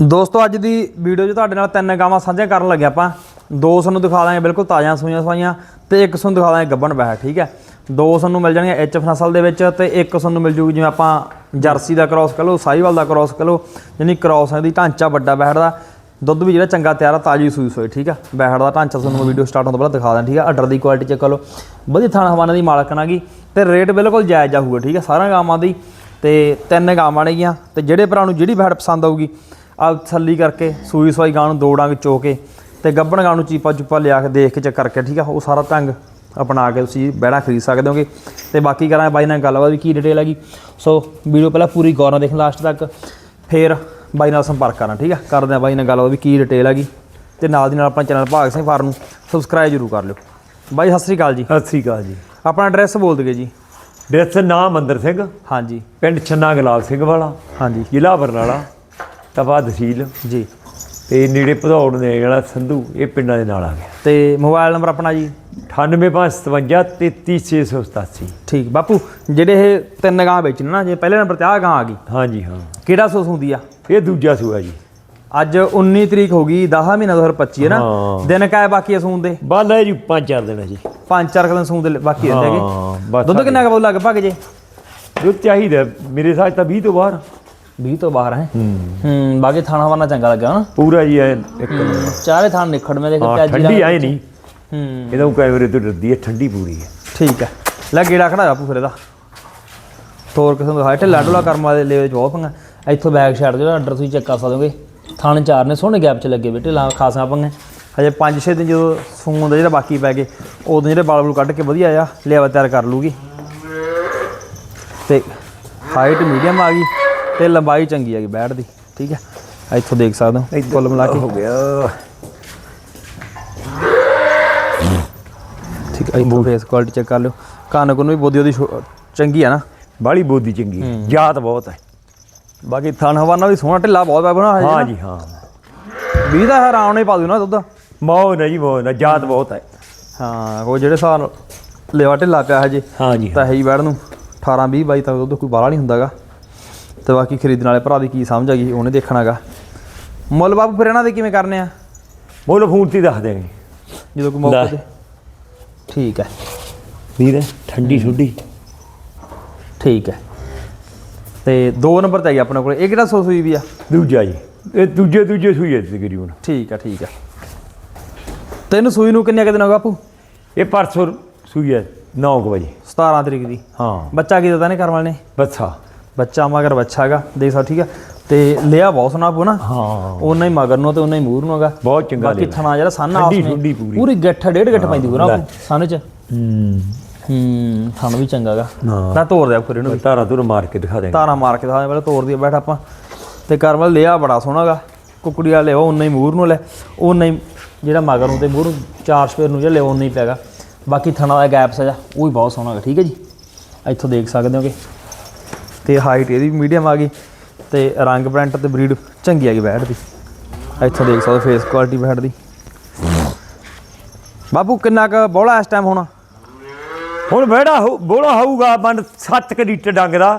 ਦੋਸਤੋ, ਅੱਜ ਦੀ ਵੀਡੀਓ 'ਚ ਤੁਹਾਡੇ ਨਾਲ ਤਿੰਨ ਗਾਵਾਂ ਸਾਂਝੀਆਂ ਕਰਨ ਲੱਗੇ ਆਪਾਂ। ਦੋ ਸਾਨੂੰ ਦਿਖਾ ਦਾਂਗੇ, ਬਿਲਕੁਲ ਤਾਜ਼ਾ ਸੂਈਆਂ ਸਵਾਈਆਂ ਤੇ ਇੱਕ ਸਾਨੂੰ ਦਿਖਾ ਦਾਂਗੇ ਗੱਬਣ ਬੈਠ ਠੀਕ ਹੈ? ਦੋ ਸਾਨੂੰ ਮਿਲ ਜਾਣਗੀਆਂ ਐਚ ਨਸਲ ਦੇ ਵਿੱਚ ਤੇ ਇੱਕ ਸਾਨੂੰ ਮਿਲ ਜੂਗੀ ਜਿਵੇਂ ਆਪਾਂ ਜਰਸੀ ਦਾ ਕ੍ਰਾਸ ਕਹ ਲਓ ਸਾਈਵਾਲ ਦਾ ਕ੍ਰਾਸ ਕਹ ਲਓ, ਯਾਨੀ ਕ੍ਰਾਸ ਦੀ ਢਾਂਚਾ ਵੱਡਾ ਬੈਠ ਦਾ। ਦੁੱਧ ਵੀ ਜਿਹੜਾ ਚੰਗਾ ਤਿਆਰ ਆ, ਤਾਜੀ ਸੂਈ ਸੋਈ, ਠੀਕ ਆ? ਬੈਠ ਦਾ ਢਾਂਚਾ ਤੁਹਾਨੂੰ ਵੀਡੀਓ ਸਟਾਰਟ ਹੋਣ ਤੋਂ ਪਹਿਲਾਂ ਦਿਖਾ ਦਾਂ ਠੀਕ ਆ? ਆਰਡਰ ਦੀ ਕੁਆਲਿਟੀ ਚੈੱਕ ਕਰ ਲਓ। ਵਧੀਆ ਥਾਣਾ ਹਵਾਨਾ ਦੀ ਮਾਲਕਣਾ ਗੀ ਤੇ ਰੇਟ ਬਿਲਕੁਲ ਜਾਇਜ਼ ਆ ਹੋਊਗਾ, ਠੀਕ ਆ? ਸਾਰੀਆਂ ਗਾਵਾਂ ਦੀ ਤੇ ਤਿੰਨ ਗਾਵਾਂ ਨੇਗੀਆਂ ਤੇ ਜਿਹੜੇ ਭਰਾ ਨੂੰ ਜਿਹੜੀ ਬੈਠ ਪਸੰਦ ਆਊਗੀ ਆ ਥੱਲੀ ਕਰਕੇ ਸੂਈ ਸਵਾਈ ਗਾਂ ਨੂੰ ਦੋ ਡੰਗ ਚੋ ਕੇ ਤੇ ਗੱਬਣ ਗਾਂ ਨੂੰ ਚੀਪਾ ਚੁੱਪਾ ਲਿਆ ਕੇ ਦੇਖ ਕੇ ਚੈੱਕ ਕਰਕੇ ਠੀਕ ਆ? ਉਹ ਸਾਰਾ ਢੰਗ ਅਪਣਾ ਕੇ ਤੁਸੀਂ ਬਹਿਣਾ ਖਰੀਦ ਸਕਦੇ ਹੋਗੇ। ਤੇ ਬਾਕੀ ਕਰਾਂ ਬਾਈ ਨਾਲ ਗੱਲਬਾਤ ਵੀ ਕੀ ਡਿਟੇਲ ਹੈਗੀ। ਸੋ ਵੀਡੀਓ ਪਹਿਲਾਂ ਪੂਰੀ ਗੌਰ ਨਾਲ ਦੇਖਣ ਲਾਸਟ ਤੱਕ। ਫਿਰ ਬਾਈ ਨਾਲ ਸੰਪਰਕ ਕਰਨਾ ਠੀਕ ਆ? ਕਰਦੇ ਆ ਬਾਈ ਨਾਲ ਗੱਲਬਾਤ ਵੀ ਕੀ ਡਿਟੇਲ ਹੈਗੀ। ਤੇ ਨਾਲ ਦੀ ਨਾਲ ਆਪਣਾ ਚੈਨਲ ਭਾਗ ਸਿੰਘ ਫਾਰਮ ਨੂੰ ਸਬਸਕ੍ਰਾਈਬ ਜ਼ਰੂਰ ਕਰ ਲਿਓ। ਬਾਈ ਸਤਿ ਸ੍ਰੀ ਅਕਾਲ ਜੀ। ਸਤਿ ਸ੍ਰੀ ਅਕਾਲ ਜੀ। ਆਪਣਾ ਐਡਰੈਸ ਬੋਲ ਦਿਓ ਜੀ। ਡਰੈਸ ਨਾਮ ਮੰਦਰ ਸਿੰਘ। ਹਾਂਜੀ। ਪਿੰਡ ਛੰਨਾ ਗੁਲਾਬ ਸਿੰਘ ਵਾਲਾ। ਹਾਂਜੀ55 ਜ਼ਿਲ੍ਹਾ ਬਰਨਾਲਾ। ਤਪਾ ਤਹਿਸੀਲ ਜੀ। ਤੇ ਨੇੜੇ ਭਦੌੜ ਨੇ ਜਿਹੜਾ ਸੰਧੂ ਇਹ ਪਿੰਡਾਂ ਦੇ ਨਾਲ ਆ ਗਿਆ। ਤੇ ਮੋਬਾਈਲ ਨੰਬਰ ਆਪਣਾ ਜੀ? 98557 33687 ਠੀਕ ਬਾਪੂ ਜਿਹੜੇ ਇਹ ਤਿੰਨ ਗਾਂ ਵੇਚਣ ਨਾ ਜੇ ਪਹਿਲੇ ਨੰਬਰ ਤੇ ਆ ਗਾਂ ਆ ਗਈ। ਹਾਂਜੀ ਹਾਂ। ਕਿਹੜਾ ਸੂਸ ਹੁੰਦੀ ਆ? ਇਹ ਦੂਜਾ ਸੂਆ ਜੀ। ਅੱਜ 19 ਤਰੀਕ ਹੋ ਗਈ 10 ਮਹੀਨਾ 2025 ਹੈ ਨਾ? ਹਾਂ। ਦਿਨ ਕਾਏ ਬਾਕੀ ਆ ਸੂਣ ਦੇ? ਬਾਲਾ ਹੈ ਜੀ ਪੰਜ ਚਾਰ ਦਿਨ ਹੈ ਜੀ। ਪੰਜ ਚਾਰ ਕੁ ਦਿਨ ਸੂਣ ਦੇ ਬਾਕੀ ਰਹਿੰਦੇ ਹੈਗੇ। ਹਾਂ ਬਸ ਦੁੱਧ ਕਿੰਨਾ ਕੁ ਲੱਗ ਭਗ ਜੇ? ਜੋ ਚਾਹੀਦਾ ਮੇਰੇ ਸਾਥ ਤਾਂ 20 ਤੋਂ ਬਾਹਰ। 20 ਤੋਂ ਬਾਹਰ ਹੈ। ਹੂੰ। ਬਾਕੀ ਥਾਣਾ ਵਰਨਾ ਚੰਗਾ ਲੱਗਾ ਨਾ ਪੂਰਾ ਜੀ ਐ ਇੱਕ। ਚਾਰੇ ਥਾਣ ਨਿਖੜ ਮੇ ਦੇਖ ਪਿਆਜੀ ਠੰਡੀ ਆਏ ਨਹੀਂ ਹੂੰ। ਇਹਦਾ ਕੈਮਰੇ ਤੋਂ ਡਰਦੀ ਹੈ ਠੰਡੀ ਪੂਰੀ ਹੈ। ਠੀਕ ਹੈ। ਲੈ ਗੇੜਾ ਖੜਾ ਬਾਪੂ ਫਿਰ ਇਹਦਾ। ਤੋਰ ਕਿਸਮ ਦਾ ਹਾਈਟ ਲਾਡੋਲਾ ਕਰਮਾ ਦੇ ਚ ਬਹੁਤ ਪੰਗਾ। ਇੱਥੋਂ ਬੈਕ ਸਾਈਡ ਜਿਹੜਾ ਆਰਡਰ ਤੁਸੀਂ ਚੈੱਕ ਕਰ ਸਕਦੇ ਹੋਗੇ। ਥਾਣੇ ਚਾਰ ਨੇ ਸੋਹਣੇ ਗੈਪ ਚ ਲੱਗੇ ਬੇਟੇ ਲਾ ਖਾਸਾਂ ਪੰਗੇ। ਹਜੇ 5-6 ਦਿਨ ਜਦੋਂ ਸੂਣ ਦਾ ਜਿਹੜਾ ਬਾਕੀ ਪੈ ਗਏ ਉਦੋਂ ਜਿਹੜੇ ਬਾਲ ਬੂਲ ਕੱਢ ਕੇ ਵਧੀਆ ਆ ਲਿਆਵਾ ਤਿਆਰ ਕਰ ਲੂਗੀ। ਤੇ ਹਾਈਟ ਮੀਡੀਅਮ ਆ ਗਈ। ਤੇ ਲੰਬਾਈ ਚੰਗੀ ਹੈਗੀ ਬੈਠ ਦੀ ਠੀਕ ਹੈ? ਇੱਥੋਂ ਦੇਖ ਸਕਦੇ ਹੋ ਕੁੱਲ ਮਿਲਾ ਕੇ। ਹੋ ਗਿਆ। ਠੀਕ ਹੈ ਇੱਥੋਂ ਫੇਸ ਕੁਆਲਿਟੀ ਚੈੱਕ ਕਰ ਲਿਓ। ਕੰਨ ਕੁੰਨ ਵੀ ਬੋਦੀ ਉਹਦੀ ਚੰਗੀ ਆ ਨਾ? ਬਾਲੀ ਬੋਦੀ ਚੰਗੀ ਹੈ। ਜਾਤ ਬਹੁਤ ਹੈ ਬਾਕੀ ਥਣ ਹਵਾਨਾ ਵੀ ਸੋਹਣਾ ਢਿੱਲਾ ਬਹੁਤ ਹੈ ਬਣਾ ਹਾਂ ਜੀ ਹਾਂ। 20 ਦਾ ਹੈਰਾਨ ਹੀ ਪਾ ਦੂ ਨਾ ਦੁੱਧ। ਮੌ ਨਾ ਜੀ ਮੌ ਨਾ ਜਾਤ ਬਹੁਤ ਹੈ ਹਾਂ ਉਹ ਜਿਹੜੇ ਨਾਲ ਲਿਵਾ ਢਿੱਲਾ ਪਿਆ ਹਜੇ ਹਾਂ ਜੀ ਤਾਂ ਹੈ ਹੀ ਬੈੜ ਨੂੰ। 18 20 22 ਤੱਕ ਦੁੱਧ ਕੋਈ ਬਾਹਲਾ ਨਹੀਂ ਹੁੰਦਾਗਾ। ਤੇ ਬਾਕੀ ਖਰੀਦਣ ਵਾਲੇ ਭਰਾ ਦੀ ਕੀ ਸਮਝ ਆ ਗਈ ਉਹਨੇ ਦੇਖਣਾਗਾ ਮੁੱਲ ਬਾਬੂ ਫਿਰ ਇਹਨਾਂ ਦੇ ਕਿਵੇਂ ਕਰਨੇ ਆ? ਬੋਲੋ ਫੋਨ ਤੇ ਹੀ ਦੱਸ ਦੇਣਗੇ। ਜਦੋਂ ਕੋਈ ਮੌਕੇ ਲੈ। ਤੇ ਠੀਕ ਹੈ। ਵੀਰ ਠੰਡੀ ਠੁੱਡੀ ਠੀਕ ਹੈ। ਤੇ ਦੋ ਨੰਬਰ ਤੇ ਆਈ ਆਪਣੇ ਕੋਲ। ਇਹ ਕਿਹੜਾ ਸੋ ਸੂਈ ਵੀ ਆ? ਦੂਜਾ ਜੀ। ਇਹ ਦੂਜੇ ਦੂਜੇ ਸੂਈ ਹੈ ਤਕਰੀਬਨ। ਠੀਕ ਹੈ ਠੀਕ ਹੈ। ਤੈਨੂੰ ਸੂਈ ਨੂੰ ਕਿੰਨੇ ਕੁ ਦਿਨ ਹੋ ਗਏ ਬਾਪੂ? ਇਹ ਪਰਸੋਂ ਸੂਈ ਹੈ 9 ਵਜੇ। 17 ਤਰੀਕ ਦੀ। ਹਾਂ। ਬੱਚਾ ਕੀ ਦਿੱਤਾ ਨੇ ਕਰਨ ਵਾਲੇ ਨੇ? ਬੱਸਾ ਬੱਚਾ ਮਗਰ ਬੱਚਾ ਹੈਗਾ ਦੇਖ ਸਕ ਠੀਕ ਆ ਤੇ ਲਿਆ ਬਹੁਤ ਸੋਹਣਾ ਪੂ ਨਾ। ਹਾਂ। ਉਹਨਾਂ ਹੀ ਮਗਰ ਨੂੰ ਤੇ ਉਹਨਾਂ ਹੀ ਮੂਰ ਨੂੰ ਹੈਗਾ। ਬਹੁਤ ਚੰਗਾ ਬਾਕੀ। ਥਣਾ ਜਿਹੜਾ ਸੰਨ ਆਸ ਨੇ ਪੂਰੀ। ਗੱਠ ਡੇਢ ਗੱਠ ਪੈਂਦੀ ਪੂਰਾ। ਸੰਨ ਚ। ਹੂੰ। ਹੂੰ ਥਣ ਵੀ ਚੰਗਾ ਹੈਗਾ। ਹਾਂ। ਤਾਂ ਤੋੜ ਦਿਆ ਫਿਰ ਇਹਨੂੰ ਤਾਰਾ ਤੁਰ ਮਾਰ ਕੇ ਦਿਖਾ ਦੇਣਗੇ ਤਾਰਾ ਮਾਰ ਕੇ ਦਿਖਾ ਦੇ ਪਹਿਲਾਂ ਤੋੜ ਦੀ ਬੈਠ ਆਪਾਂ। ਤੇ ਕਰਮਲ ਲਿਆ ਬੜਾ ਸੋਹਣਾ ਹੈਗਾ। ਕੁਕੜੀ ਵਾਲੇ ਉਹ ਉਹਨਾਂ ਹੀ ਮੂਰ ਨੂੰ ਲੈ। ਉਹਨਾਂ ਹੀ ਜਿਹੜਾ ਮਗਰ ਨੂੰ ਤੇ ਮੂਰ ਨੂੰ ਚਾਰ ਸਪੇਰ ਨੂੰ ਜਿਹੜਾ ਲਿਆ ਉਹਨਾਂ ਹੀ ਪੈਗਾ ਬਾਕੀ ਥਣਾ ਦਾ ਗੈਪ ਸਜਾ ਉਹ ਵੀ ਬਹੁਤ ਸੋਹਣਾ ਹੈਗਾ ਠੀਕ ਹੈ ਜੀ? ਇੱਥੋਂ ਦੇਖ ਸਕਦੇ ਹੋਗੇ। ਤੇ ਹਾਈਟ ਇਹਦੀ ਵੀ ਮੀਡੀਅਮ ਆ ਗਈ ਤੇ ਰੰਗ ਪ੍ਰਿੰਟ ਤੇ ਬਰੀਡ ਚੰਗੀ ਆ ਗਈ ਬੈਠ ਦੀ। ਇੱਥੋਂ ਦੇਖ ਸਕਦੇ ਫੇਸ ਕੁਆਲਿਟੀ ਬੈਠ ਦੀ। ਬਾਬੂ ਕਿੰਨਾ ਕ ਬੋਲਾ ਇਸ ਟਾਈਮ ਹੋਣਾ? ਹੁਣ ਬੇੜਾ ਬੋਲਾ ਹੋਊਗਾ ਮਨ 7 ਕ ਲੀਟਰ ਡੰਗ ਦਾ।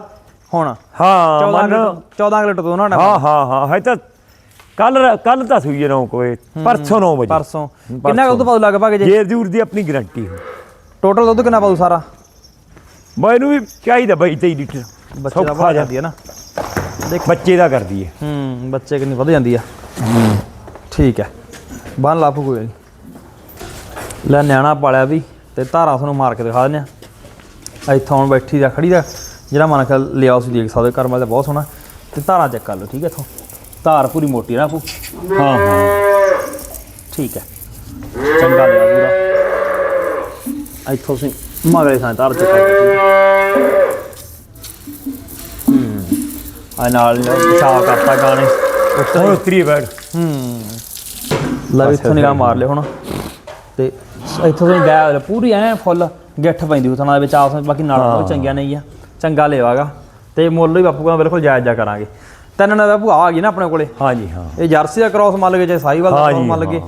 ਹੁਣ? ਹਾਂ 14 ਮਨ ਲੀਟਰ 14 ਲੀਟਰ ਤੋਂ ਉਹਨਾਂ ਨੇ ਹਾਂ ਹਾਂ ਹਾਂ ਹੈ ਤਾਂ ਕੱਲ ਕੱਲ ਤਾਂ ਸੂਈ ਰੌਂ ਕੋਏ ਪਰਸੋਂ 9 ਵਜੇ। ਪਰਸੋਂ। ਕਿੰਨਾ ਕੁ ਦੁੱਧ ਪਾਉ ਲੱਗ ਭਾਗੇ ਜੇ ਜੇਰ ਜੂਰ ਦੀ ਆਪਣੀ ਗਰੰਟੀ ਟੋਟਲ ਦੁੱਧ ਕਿੰਨਾ ਪਾਉ ਸਾਰਾ? ਮੈਨੂੰ ਵੀ ਚਾਹੀਦਾ ਬਾਈ 23 ਲੀਟਰ। ਬੱਚੇ ਦਾ ਸੌਖਾ ਬੜਾ ਜਾ ਜਾਂਦੀ ਹੈ ਨਾ। ਬੱਚੇ ਦਾ ਕਰਦੀ ਹੈ। ਹੂੰ ਬੱਚੇ ਕਿੰਨੀ ਵਧ ਜਾਂਦੀ ਆ। ਠੀਕ ਹੈ। ਬੰਨ ਲਾਪੂ ਕੋਈ। ਨਹੀਂ ਲੈ ਨਿਆਣਾ ਪਾਲਿਆ ਵੀ ਤੇ ਧਾਰਾਂ ਤੁਹਾਨੂੰ ਮਾਰ ਕੇ ਦਿਖਾ ਦਿੰਦੇ ਆ। ਇੱਥੋਂ ਹੁਣ ਬੈਠੀ ਦਾ ਖੜੀ ਦਾ। ਜਿਹੜਾ ਮਨ ਖਿਆਲ ਲਿਆ ਤੁਸੀਂ ਦੇਖ ਸਕਦੇ ਹੋ ਕਰਮ ਵਾਲਾ ਬਹੁਤ ਸੋਹਣਾ। ਤੇ ਧਾਰਾਂ ਚੈੱਕ ਕਰ ਲਓ ਠੀਕ ਹੈ ਇੱਥੋਂ। ਧਾਰ ਪੂਰੀ ਮੋਟੀ ਨਾ ਆਪੂ। ਹਾਂ ਹਾਂ। ਠੀਕ ਹੈ। ਚੰਗਾ ਲਿਆ ਪੂਰਾ। ਇੱਥੋਂ ਤੁਸੀਂ ਮਗਲੇ ਥਾਂ ਧਾਰ ਚੈੱਕ ਕਰ ਲਓ ਆ ਨਾਲ ਪਿਸ਼ਾਬ ਕਰਤਾ ਗਾਣੇ। ਉੱਤਰ ਉਤਰੀ ਬੈਠ। ਹੂੰ। ਲੈ ਇੱਥੋਂ ਨਿਗਾਹ ਮਾਰ ਲਿਓ ਹੁਣ। ਤੇ ਇੱਥੋਂ ਤੋਂ ਗੈ ਪੂਰੀ ਐ ਫੁੱਲ ਗਿੱਠ ਪੈਂਦੀ ਉਥਾਂ ਦੇ ਵਿੱਚ ਆਪਸ ਵਿੱਚ ਬਾਕੀ ਨਾਲ ਉਹ ਚੰਗੀਆਂ ਨਹੀਂ ਆ ਚੰਗਾ ਲੇਵਾਗਾ। ਤੇ ਮੁੱਲ ਵੀ ਬਾਪੂ ਕਹਿੰਦਾ ਬਿਲਕੁਲ ਜਾਇਜ਼ ਜਾ ਕਰਾਂਗੇ। ਤਿੰਨ ਨਾਲ ਬਾਪੂ ਆ ਗਈ ਨਾ ਆਪਣੇ ਕੋਲੇ। ਹਾਂ ਜੀ ਹਾਂ। ਇਹ ਜਰਸੀ ਦਾ ਕ੍ਰਾਸ ਮੰਨ ਲਗੇ ਚਾਹੇ ਸਾਈਵਾਲ ਦਾ ਕ੍ਰਾਸ ਜੀ, ਮੰਨ ਲਗੇ।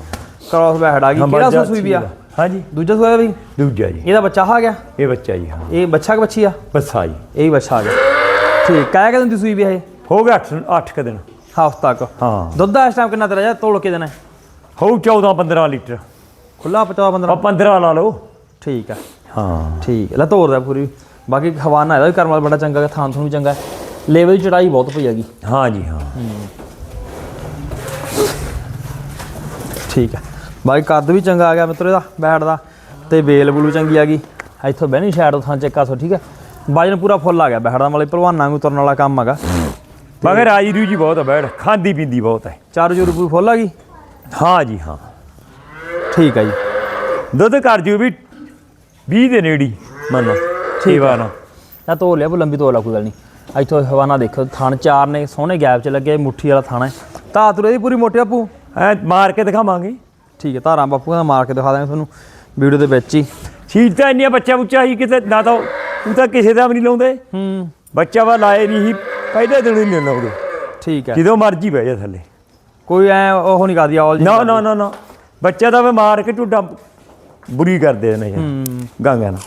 ਕ੍ਰਾਸ ਬੈਠ ਆ ਗਈ। ਕਿਹੜਾ ਸੂਈ ਵੀ ਆ? ਹਾਂ ਜੀ ਦੂਜਾ ਸੂਆ ਵੀ? ਦੂਜਾ ਜੀ। ਇਹਦਾ ਬੱਚਾ ਆ ਗਿਆ? ਇਹ ਬੱਚਾ ਜੀ ਹਾਂ। ਇਹ ਬੱਚਾ ਕਿ ਬੱਚੀ ਆ? ਬੱਸਾ ਜੀ। ਇਹ ਹੀ ਬੱਚਾ ਆ ਗਿਆ। ਠੀਕ ਕਾਇਆ ਕਿ ਦਿੰਦੀ ਸੂਈ ਵੀ ਇਹ? ਹੋ ਗਿਆ 8 8 ਕ ਦਿਨ। ਹਫ਼ਤਾ ਤੱਕ ਹਾਂ। ਦੁੱਧ ਦਾ ਇਸ ਟਾਈਮ ਕਿੰਨਾ ਤੇਰਾ ਜਾ ਤੋਲ ਕੇ ਦੇਣਾ। ਹੋਊ 14 15 ਲੀਟਰ। ਖੁੱਲਾ 50 15 ਆ 15 ਲਾ ਲਓ। ਠੀਕ ਆ। ਹਾਂ। ਠੀਕ ਹੈ ਲੈ ਤੋਰ ਦਾ ਪੂਰੀ। ਬਾਕੀ ਹਵਾਨਾ ਇਹਦਾ ਵੀ ਕਰਮ ਵਾਲਾ ਬੜਾ ਚੰਗਾ ਹੈ ਥਾਂ ਥੂੰ ਵੀ ਚੰਗਾ ਹੈ। ਲੈਵਲ ਦੀ ਚੜਾਈ ਬਹੁਤ ਪਈ ਹੈਗੀ। ਹਾਂ ਜੀ ਹਾਂ। ਠੀਕ ਹੈ ਬਾਕੀ ਕੱਦ ਵੀ ਚੰਗਾ ਆ ਗਿਆ ਮਿੱਤਰੋ ਇਹਦਾ ਬੈਠ ਦਾ। ਤੇ ਬੇਲ ਬਲੂ ਚੰਗੀ ਆ ਗਈ। ਇੱਥੋਂ ਬਹਿਣੀ ਸ਼ਾਇਦ ਤੋਂ ਥਾਂ ਚੱਕਾ ਸੋ ਠੀਕ ਹੈ ਵਜਨ ਪੂਰਾ ਫੁੱਲ ਆ ਗਿਆ ਬੈਠ ਦਾ ਮਲੇ ਭਲਵਾਨਾਂ ਨੂੰ ਤੁਰਨ ਵਾਲਾ ਕੰਮ ਹੈਗਾ। ਮਗਰ ਰਾਜੀ ਰੂਜੀ ਬਹੁਤ ਹੈ ਬੈੜ ਖਾਂਦੀ ਪੀਂਦੀ ਬਹੁਤ ਹੈ ਚਾਰ ਜੂ ਰੁਪਏ ਫੁੱਲ ਆ ਗਈ? ਹਾਂ ਜੀ ਹਾਂ। ਠੀਕ ਹੈ ਜੀ। ਦੁੱਧ ਕਰ ਜੂ ਵੀ 20 ਦੇ ਨੇੜੀ ਮੰਨੋ ਨਾਲ। ਆ ਧੋ ਲਿਆ ਬੋ ਲੰਬੀ ਧੋ ਲਾ ਕੋਈ ਗੱਲ ਨਹੀਂ। ਇੱਥੋਂ ਹਵਾਨਾ ਦੇਖੋ ਥਣ ਚਾਰ ਨੇ ਸੋਹਣੇ ਗੈਪ 'ਚ ਲੱਗੇ ਮੁੱਠੀ ਵਾਲਾ ਥਾਣਾ ਹੈ। ਧਾਤੂ ਇਹਦੀ ਪੂਰੀ ਮੋਟੀ ਆਪੂ ਐ ਮਾਰ ਕੇ ਦਿਖਾਵਾਂਗੇ। ਠੀਕ ਹੈ ਧਾਰਾਂ ਬਾਪੂ ਦਾ ਮਾਰ ਕੇ ਦਿਖਾ ਦਾਂਗੇ ਤੁਹਾਨੂੰ ਵੀਡੀਓ ਦੇ ਵਿੱਚ ਹੀ। ਚੀਜ਼ ਤਾਂ ਇੰਨੀਆਂ ਬੱਚਾ ਬੁੱਚਾ ਹੀ ਕਿਤੇ ਨਾ ਤਾਂ ਉਹ ਤਾਂ ਕਿਸੇ ਦਾ ਵੀ ਨਹੀਂ ਲਾਉਂਦੇ। ਹੂੰ। ਬੱਚਾ ਵਾ ਲਾਏ ਨਹੀਂ ਸੀ ਪਹਿਲੇ ਦਿਨ ਹੀ ਨਹੀਂ ਲਾਉਂਦੇ। ਠੀਕ ਹੈ। ਜਦੋਂ ਮਰਜ਼ੀ ਬਹਿ ਜਾ ਥੱਲੇ। ਕੋਈ ਐ ਉਹ ਨਹੀਂ ਕਰਦੀ ਆਲ ਜੀ ਨਾ ਨਾ ਨਾ ਨਾ। ਬੱਚਾ ਤਾਂ ਵੇ ਮਾਰ ਕੇ ਢੁੱਡਾ ਬੁਰੀ ਕਰਦੇ ਨੇ ਹੂੰ। ਗਾਂਗਾ ਨਾ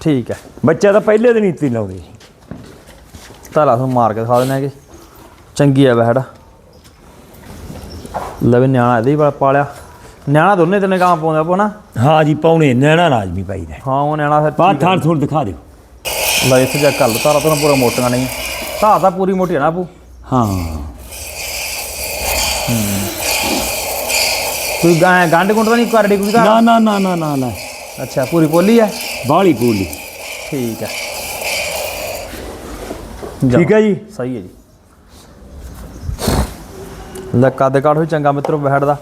ਠੀਕ ਹੈ। ਬੱਚਾ ਤਾਂ ਪਹਿਲੇ ਦਿਨ ਹੀ ਤੀ ਲਾਉਂਦੇ। ਸੀ ਧਾਰਾ ਤੁਹਾਨੂੰ ਮਾਰ ਕੇ ਦਿਖਾ ਦਿੰਦੇ ਹੈਗੇ। ਚੰਗੀ ਹੈ ਬਹਿੜ ਲਵੇ ਨਿਆਣਾ ਇਹਦੇ ਹੀ ਪਾਲਿਆ। ਨਿਆਣਾ ਦੋਨੇ ਤਿੰਨੇ ਕੰਮ ਪਾਉਂਦਾ ਨਾ। ਹਾਂ ਜੀ ਪਾਉਣੇ ਨੈਣਾ ਲਾਜ਼ਮੀ ਪਾਈਦਾ ਹਾਂ ਉਹ ਨਿਆਣਾ ਫਿਰ ਬਾਹਰ ਥਾਂ ਥੋੜ ਦਿਖਾ ਦਿਓ। ਲੈ ਇੱਥੇ ਜਾ ਲਓ ਧਾਰਾ ਤੁਹਾਨੂੰ ਪੂਰਾ ਮੋਟੀਆਂ ਨਹੀਂ। ਧਾਰ ਤਾਂ ਪੂਰੀ ਮੋਟੀ ਹੈ ਨਾ ਆਪੂ ਹਾਂ। ਕੋਈ ਗਾਂ ਗੰਢ ਗੁੰਡ ਤਾਂ ਨਹੀਂ ਕਰੜੀ ਕੋਈ ਨਾ ਨਾ ਨਾ ਨਾ ਨਾ ਨਾ। ਅੱਛਾ ਪੂਰੀ ਪੋਲੀ ਹੈ? ਬਾਹਲੀ ਪੂਲੀ। ਠੀਕ ਹੈ। ਠੀਕ ਹੈ ਜੀ। ਸਹੀ ਹੈ ਜੀ। ਲੈ ਕੱਦ ਕਾਠ ਵੀ ਚੰਗਾ ਮਿੱਤਰੋ ਬਹਿੜ ਦਾ।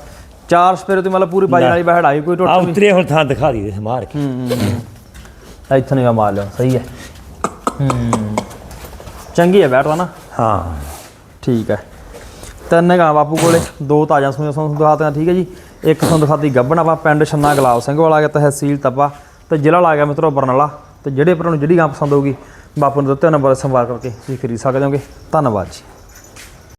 ਚਾਰ ਸਪੇਰੇ ਤੇ ਮਤਲਬ ਪੂਰੀ ਬਾਜਣ ਵਾਲੀ ਬਹਿੜ ਆਈ ਕੋਈ ਆ ਟੁੱਟ ਵੀ। ਉਤਰੇ ਹੁਣ ਥਾਂ ਦਿਖਾ ਦੀ ਦੇ ਮਾਰ ਕੇ। ਇੱਥੇ ਨਹੀਂ ਮਾਰ ਲਿਆ ਸਹੀ ਹੈ। ਹੂੰ। ਚੰਗੀ ਹੈ ਬੈਠ ਤਾਂ ਨਾ। ਹਾਂ। ਠੀਕ ਹੈ ਤਿੰਨ ਗਾਂ ਬਾਪੂ ਕੋਲੇ ਦੋ ਤਾਜ਼ਾਂ ਸੂਈਆਂ ਸਾਨੂੰ ਦਿਖਾਤੀਆਂ ਠੀਕ ਹੈ ਜੀ। ਇੱਕ ਤੁਹਾਨੂੰ ਦਿਖਾਤੀ ਗੱਬਣ ਆਪਾਂ ਪਿੰਡ ਛੰਨਾ ਗੁਲਾਬ ਸਿੰਘ ਵਾਲਾ ਗਿਆ ਤਹਿਸੀਲ ਤੱਪਾ ਤੇ ਜ਼ਿਲ੍ਹਾ ਲਾ ਗਿਆ ਮਿੱਤਰੋ ਬਰਨਾਲਾ। ਤੇ ਜਿਹੜੇ ਭਰਾ ਨੂੰ ਜਿਹੜੀ ਗਾਂ ਪਸੰਦ ਹੋਊਗੀ ਬਾਪੂ ਨੂੰ ਦਿੱਤੇ ਨੰਬਰ ਸੰਪਰਕ ਕਰਕੇ ਤੁਸੀਂ ਖਰੀਦ ਸਕਦੇ ਹੋਗੇ। ਧੰਨਵਾਦ ਜੀ।